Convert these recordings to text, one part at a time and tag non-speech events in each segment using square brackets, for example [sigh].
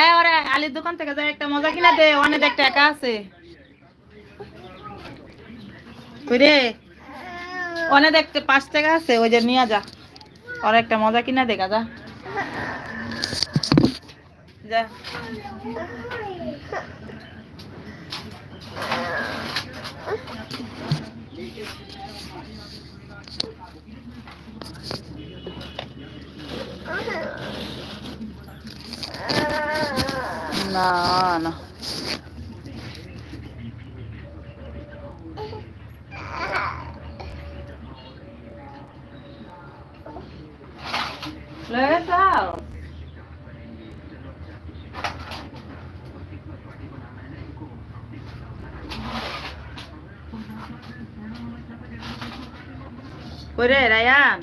এ, ওরে, আলির দোকান থেকে যাই, একটা মজা কিনা দে অনেক একটা একা আছে। রে অনেক দেখতে পাঁচ টাকা আছে, ওই যে নিয়ে যা। ওর, একটা মজা কিনা দে গাজা যা। না না লয়ে যাও করে রায়ান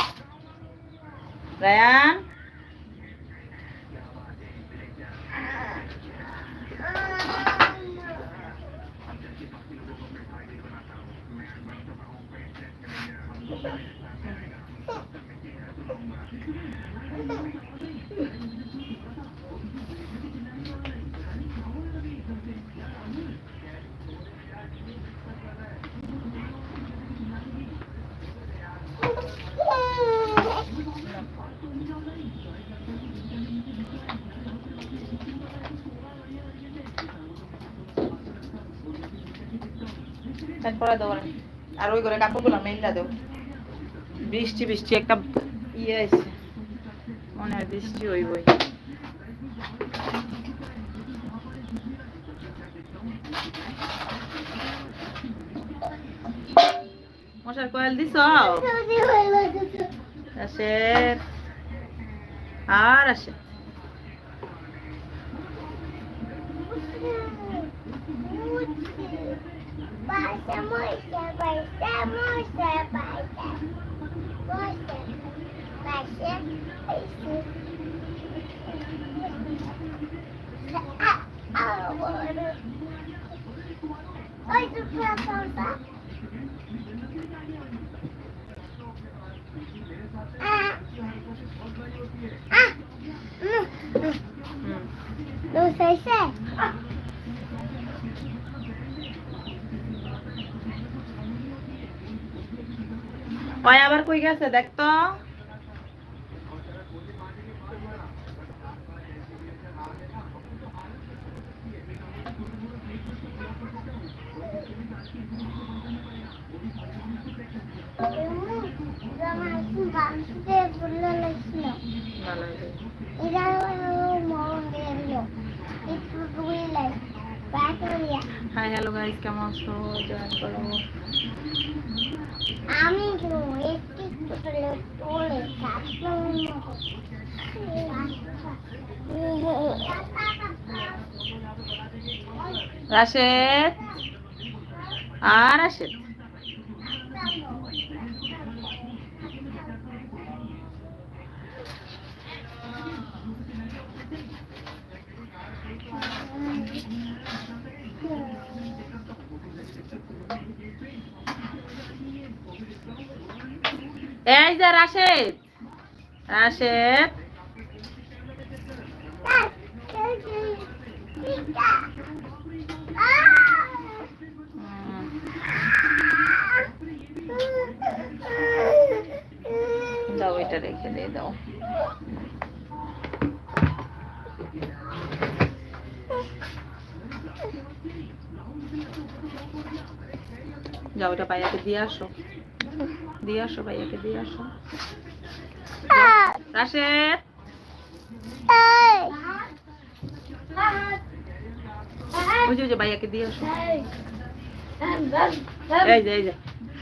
দেবো আর ওই করে কাপড়গুলো মেলটা দেবো বৃষ্টি বৃষ্টি একটা ইয়ে আছে। মনে হয় বৃষ্টি ওই বই মশার কয়েল দিছ? আসে। আর আসে। ওই আবার কই গেছে? দেখ তো ভালো হয়েছে। হাই হ্যালো গাইস কেমন আছো? জয়েন করো। আমি তো একটি রাশেদ? আর রাশেদ? এই যে রাশেদ। রাশেদ। দাও এটা রেখে দিয়ে দাও। যাও এটা ভাইয়াকে দিয়ে আসো। দিয়ে আসো ভাইয়াকে দিয়ে আসো রাশেদ ওই যে ভাইয়াকে দিয়ে আসো এই যে এই যে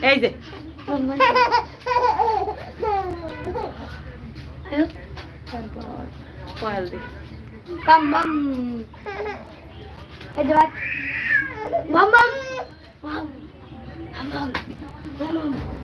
এই যে কয়েল দি bam. Hadi bak. Bam bam. Bam. Bam bam.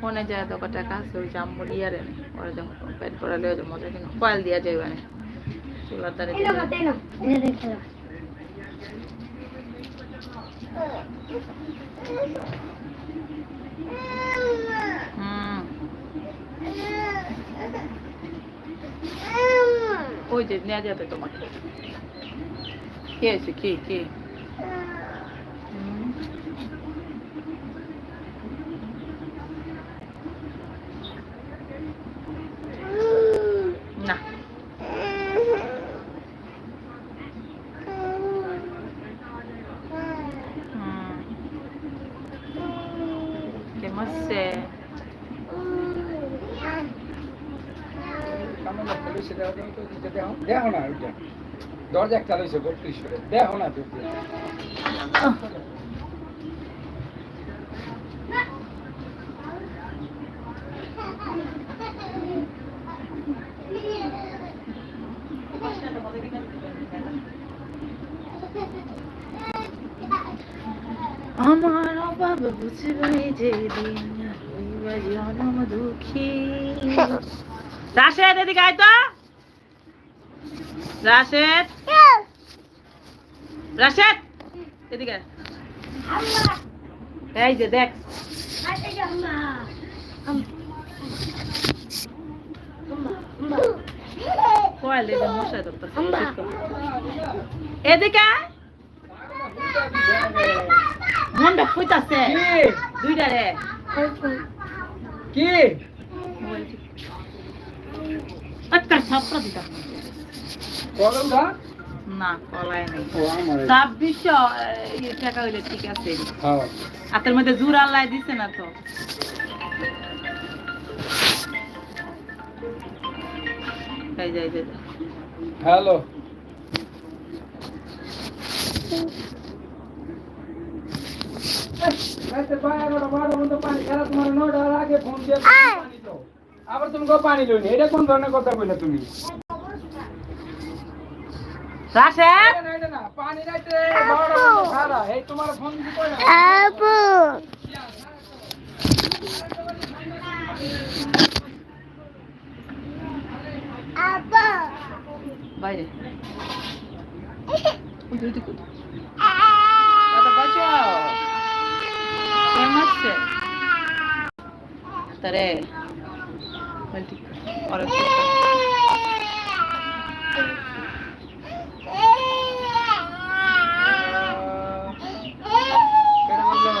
ফোনে যায় তো কটা কাজ, ওই জাম্বুর ইয়ারে, ওরা যখন পেট পড়া লয়ে মজা কিনা কয়েল দিয়া যায় দেখো হুম। ওই যে নেওয়া যাবে তোমাকে। কি আছে কি কি হুম। না হুম ¿Qué más sé? দেখো না ওইটা দরজা একটা লইছে বত্রিশ করে দেখো না তুমি আমার অভাব বুঝবে যেদিন জনম দুঃখী। [laughs] রাশেদ এদিকে আয় তো। রাশেদ? রাশেদ? এদিকে এই যে দেখ। এদিকে। মনটা ফুইতাছে। দুইটা রে। কি? সাপটা দিতা কলম না? কলাই নেই। ছাব্বিশশো টাকা হইলে ঠিক আছে। হ্যাঁ। হাতের মধ্যে জোর আল্লাহ দিছে না তো। এই যে, এই যে, এই যে। হ্যালো আবার তুমি কো পানি লইনি এটা কোন ধরনের কথা কইলা তুমি রাশেদ এটা না, এটা না, পানি রাইতে বারোটা বন্ধ খারা এই তোমার ফোন দিতে কই না আপু আপা অরেক কেন বলল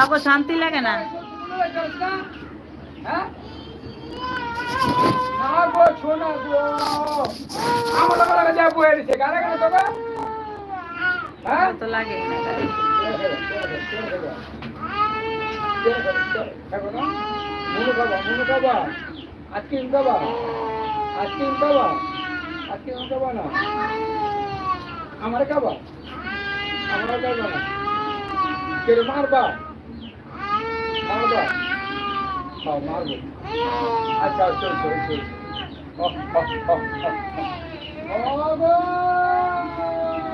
আগো শান্তি লাগে না। আমার তো লাগে আজকে আজকে আজকে না? আমার খাবা? না কে মারবা মারবা হ্যাঁ মারবো? আচ্ছা চল চল চল। ও ও ও ও গো যাও, এই যে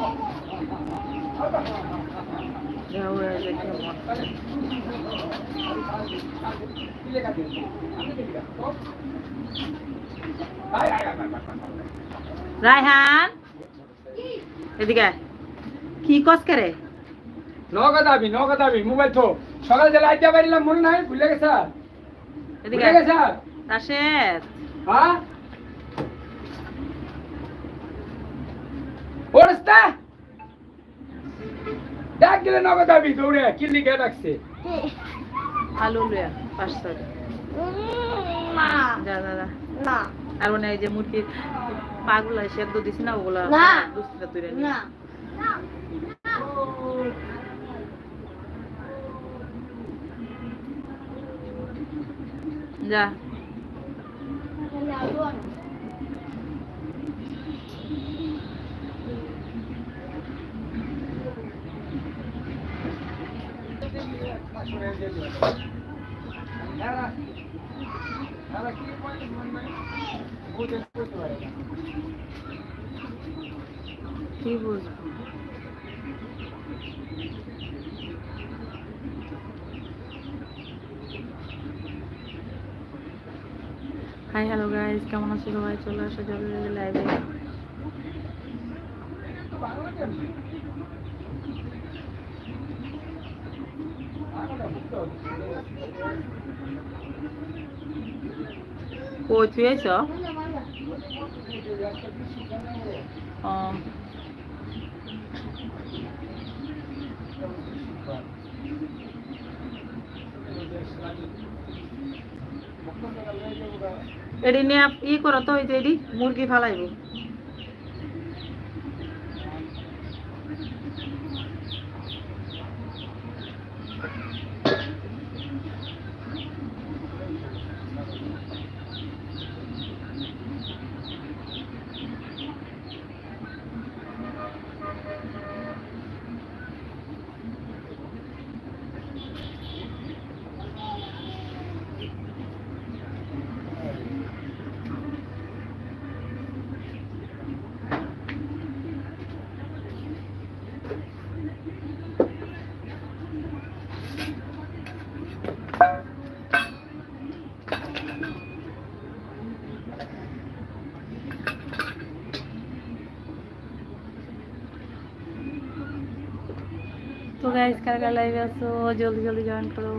কেমন। রায়হান? এদিকে। কি কস করে নগদ আবি নগদ আবি মোবাইল তো সকালে যে লাইট দিয়ে পারিলাম মনে নাই? ভুলে গেছে এদিকে। গেছে রাশেদ। হ্যাঁ? ওরস্তা ডাক দিলে নগদ আবি দৌড়ে কিল্লি কে ডাকছে। আলু লয়া পাঁচশো না। যা যা যা। না। আর মানে এই যে মুরগির পাগুলা সেদ্ধ দিছি না ওগুলা না। দুসরা তুলে না। যা হ্যাঁ দাদা কি বুঝব হাই হ্যালো গাইস কেমন আছো সবাই? চলে আসো জলে লাইভে কই ও এডি নিয়ে ই করো তো এডি মুরগি ফালাইব। তো গাইস কার লাইভে আছো জলদি জলদি জয়েন করো।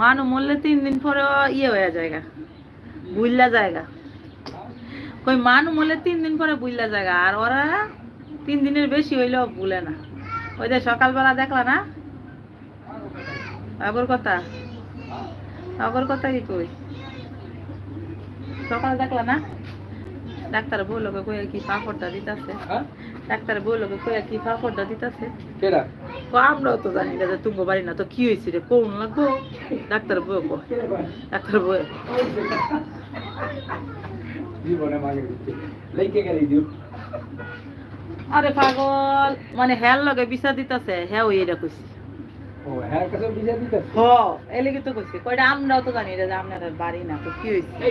মানু, মরলে তিন দিন পরে ইয়ে হয়ে জায়গা বুইল্লা জায়গা কই, মানু মরলে তিন দিন পরে বুইল্লা জায়গা আর ওরা তিন দিনের বেশি হইলেও ভুলে না। ওই যে সকালবেলা দেখলা না? আগর কথা? আগর কথা কি কই সকাল দেখলা না? ডাক্তার বলল কই কি পাপড়টা দিতেছে? হ্যাঁ? ডাক্তার বলল কই কি পাপড়টা দিতেছে? কেডা? তো আমরাও তো জানি না যে তুমি বাড়ি না তো কি হয়েছে রে কোন লাগবো? ডাক্তার বই কো ডাক্তার লেকে দিও। আরে পাগল মানে হ্যার লগে বিচার দিতেছে হ্যাঁ ওই এটা কইছি। হ এলিগে তো কইছি কয়টা আমরাও তো জানি যে আপনার বাড়ি না তো কি হয়েছে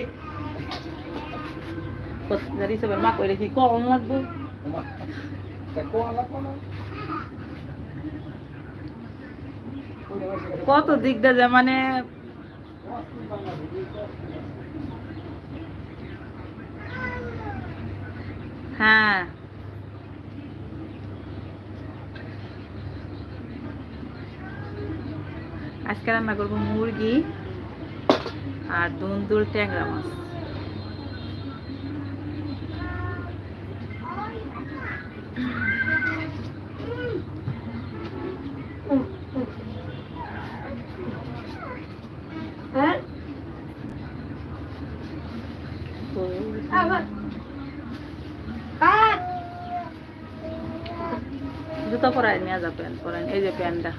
রিসবের মা কইলে কি কম লাগবো? তা কোন লাগবো না। কত দিক দিয়ে মানে হ্যাঁ। আজকে রান্না করব মুরগি আর দুন্দুল ট্যাংরা মাছ। আবার কাট নিয়ে যা প্যান্ট পরাই এই যে প্যান্টটা।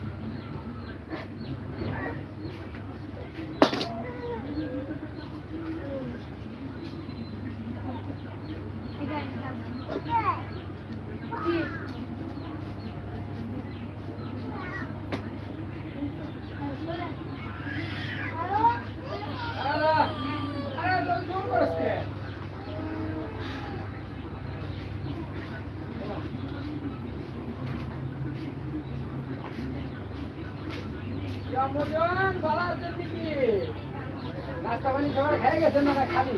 নাস্তা পানি সবাই খেয়ে গেছেন না খালি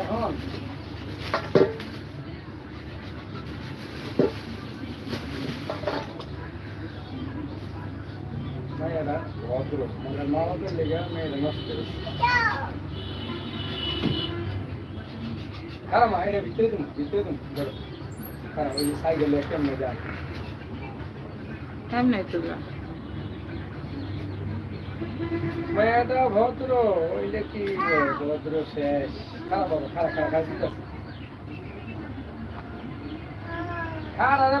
এখন মেয়েরা ভদ্র মানে মামাদের লেগে মেয়েরা নষ্ট করেছে খারাপ মা এটা ভিতরে তুমি ভিতরে তুমি ধরো খারাপ ওই সাইকেলে কেমনে যান এমনি তো যা মেয়েটা ভদ্র কি ভদ্র শেষ। খারাপ বাবা খারাপ খারাপ খারাপ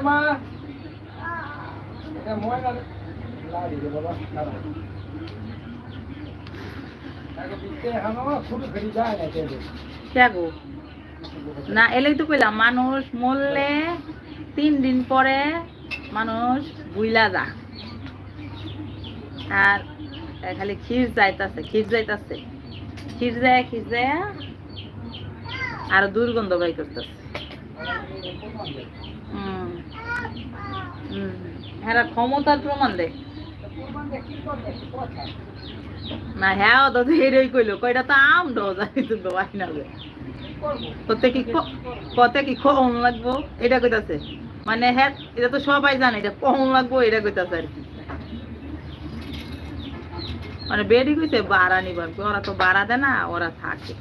না এলেই তো কইলাম, মানুষ মরলে তিন দিন পরে মানুষ বুইলা যা আর খালি ক্ষীর যাইতাছে ক্ষীর যাইতাছে। ক্ষীর যায় ক্ষীর যায়, আর দুর্গন্ধ বাই করতেছে। হ্যাঁ ক্ষমতার প্রমাণ দেয় না হ্যাঁ তো হেরেই কইলো, কয়টা তো আম ডো জানি তো বাই না। কতে ক- কতে কি কম লাগবো? এটা কইতাছে। মানে হ্যাঁ এটা তো সবাই জানে, এটা কম লাগবো, এটা কইতাছে আর কি। মানে বেডি কইতে বাড়া নিবার ওরা তো বাড়া দেয় না, ওরা থাকে।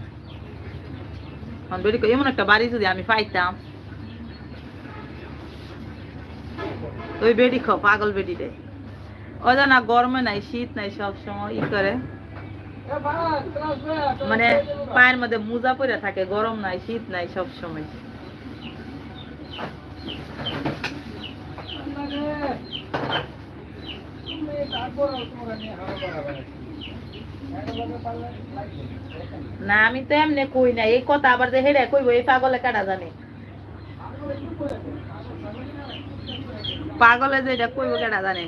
বেডি কই, এমন একটা বাড়ি যদি আমি পাইতাম। ওই বেডি খাও, পাগল বেডি রে। ও জানা গরমে নাই, শীত নাই, সব সময় ই করে। মানে পায়ের মধ্যে মোজা পরে থাকে, গরম নাই, শীত নাই, সব সময়। না, আমি তো এমনি কই না এই কথা আবার যে হেরে কইব, এই পাগলে কাটা জানে? পাগলে যে এটা কইব কাটা জানে?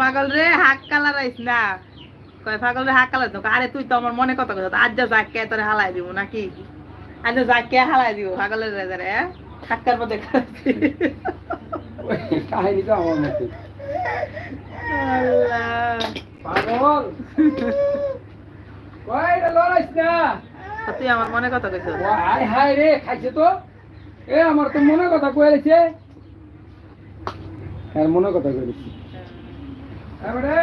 পাগল রে? হাক কালার আইস না। কয় পাগল রে হাক কালার তো আরে তুই তো আমার মনে কথা কথা আজ যা যাকে তোরে হালাই দিব নাকি? আজ যা যাকে হালাই দিব পাগলের রে রে হাক্কার মধ্যে খাচ্ছি। কাহিনী তো আমার মতো। আল্লাহ পাগল কয়টা লড়াইস না? তুই আমার মনে কথা? কইছ ও হায় হায় রে খাইছে তো? এ আমার তো মনে কথা কয়েছে আর মনে কথা কয়েছি এবারে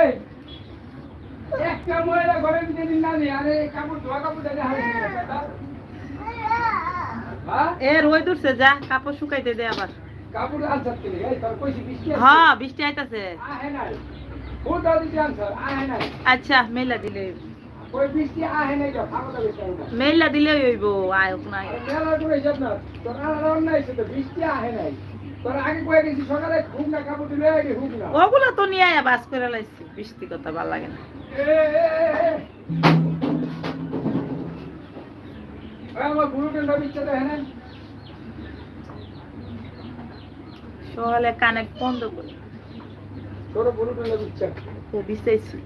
একটা মহিলা ঘরে দিতে না নে, আরে কাপড় ধোয়া কাপড় দেখে হ্যাঁ? এ যা কাপড় শুকাইতে দে আবার। কাপড় আনসার কেলে এই তোর কইছি বৃষ্টি হ্যাঁ বৃষ্টি আইতাছে। দাও আনসার আচ্ছা মেলা দিলে। বৃষ্টি মেলা দিলে হইব আয়োক নাই। মেলা করে না তোর আর রান্না তো বৃষ্টি ঘুম না ওগুলো তো নিয়ে আয়া বাস করে লাইছি। বৃষ্টি কথা ভালো লাগে না। সকালে কানে বন্ধ করে। তোর বুড়ো বিছাইছি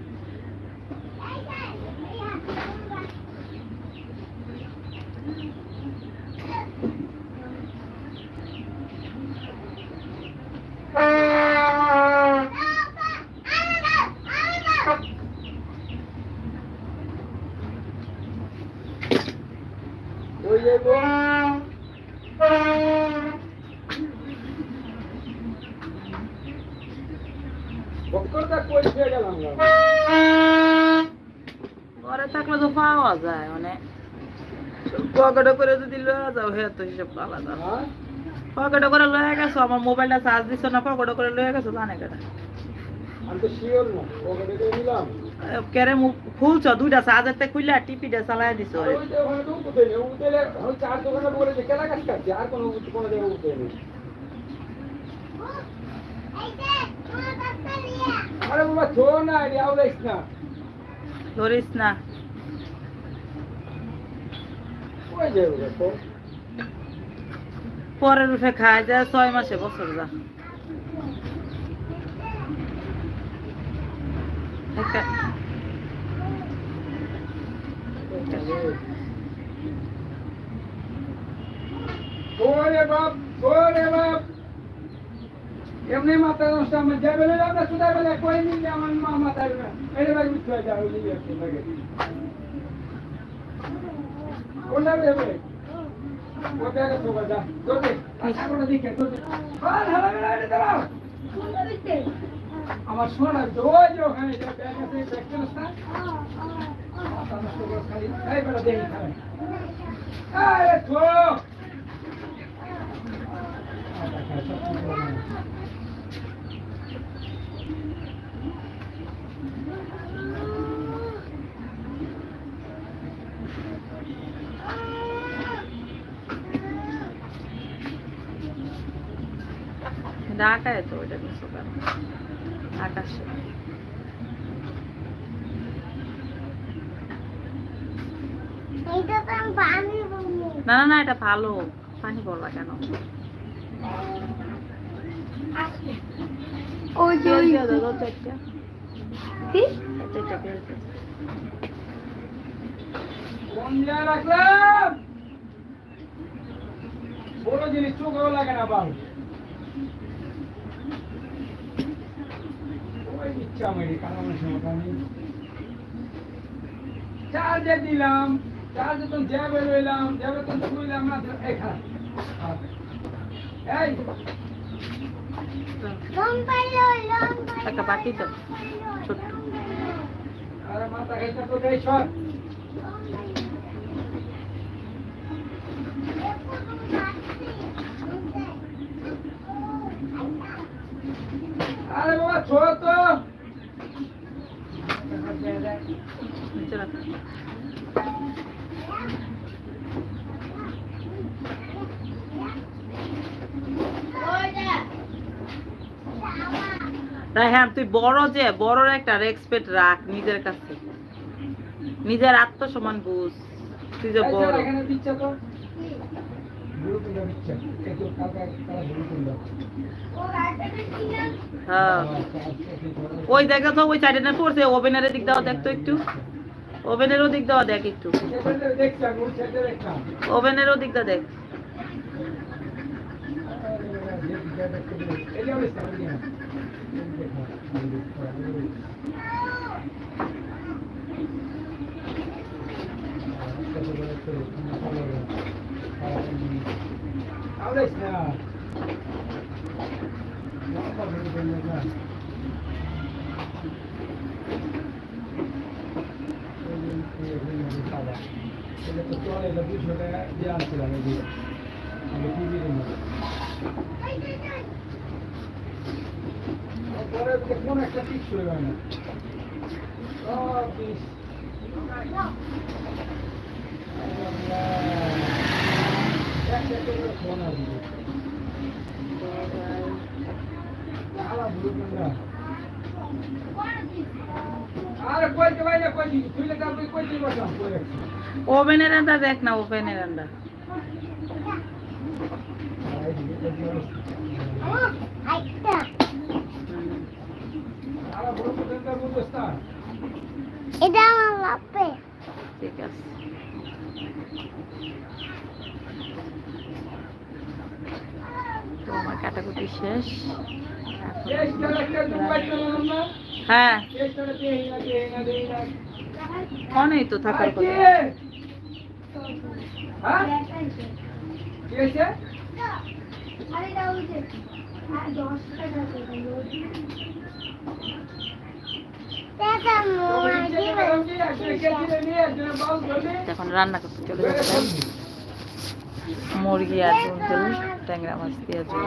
ওই যাইব বক্করটা কই খেয়ে গেলাম না ঘরে থাকলে তো পাওয়া যায় মানে পকেটে করে যদি লয়ে যাও হে তো হিসেব আলাদা হ্যাঁ পকেটে করে লয়ে গেছো আমার মোবাইলটা চার্জ দিচ্ছ না পকেটে করে লয়ে গেছো জানে কেটা আমি তো শিওর না ওকে ডেকে নিলাম কেরে মুখ খুলছ দুইটা চার্জার তে খুললে টিপিটা চালাই দিছো ওই তো ওখানে তো উঠতে নেই উঠতে হল চার দোকানে বলে যে কেলা কাজ কাটছে আর কোনো কোনো জায়গায় উঠতে নেই আরে বাবা থো না এটি আউলাইস না ধরিস না ওই যাবে দেখো পরের উঠে খায় যায় ছয় মাসে বছর যা। এমনি মাথা নষ্ট আমার যাবে না আমরা কোথায় বেলা কই নিলে আমার মা মাথা এটা ভাই হয় যাও লিয়ে কোনটা যা করে বেলা আমার শোনা ওই যে ওখানে এটা ব্যাগ আছে ব্যাগ কেন না মাথা নষ্ট করে খালি এই বেলা দেখি খালি আরে তো ঢাকায় তো ওইটা কেন আকাশে। এইটা তো আমি পানি বমি না না না এটা ভালো। পানি পড়বা কেন? ওই যে ওই চারটা কি? চারটা রাখলাম। বড় জিনিস চোখেও লাগে না বাবু ওই ইচ্ছা মেরে কারণের চার্জে দিলাম চার্জে তো জ্যাবে রইলাম জ্যাবে তো শুইলাম না এখানে এই একটা বাটি তো ছোট্ট। আরে মাথা খাইতে তো দেই সর? আরে বাবা ছোট তো। নিচে তুই বড় যে বড়র একটা রেসপেক্ট রাখ নিজের কাছে। নিজের আত্মসম্মান বুঝ। তুই যে বড়। ওই দেখো তো, ওই সাইডে না পড়ছে, ওভেনের দিক দাও দেখ তো একটু। ওভেনেরও দিক দাও দেখ একটু। ওভেনেরও দিক দাও দেখ। এই [laughs] যে কোন একটা ঠিক করে হয় না সব পিস একটা করে ফোন ওভেনের আন্দা দেখ না, ওভেনের আন্দা আই দিই কই দিই আইটা আলা বড় পর্যন্ত বুঝছ না এটা আমার ঠিক আছে। তো আমার কাটাকুটি শেষ। হ্যাঁ। অনেক তো থাকার কথা। কি হয়েছে আরে দাও যে। 10 টাকা করে। দাদা মোয়া দিবে এখন রান্না করতে চলে যাচ্ছে। মুরগি আর ঝোল ট্যাংরা মাছ দিয়ে ঝোল।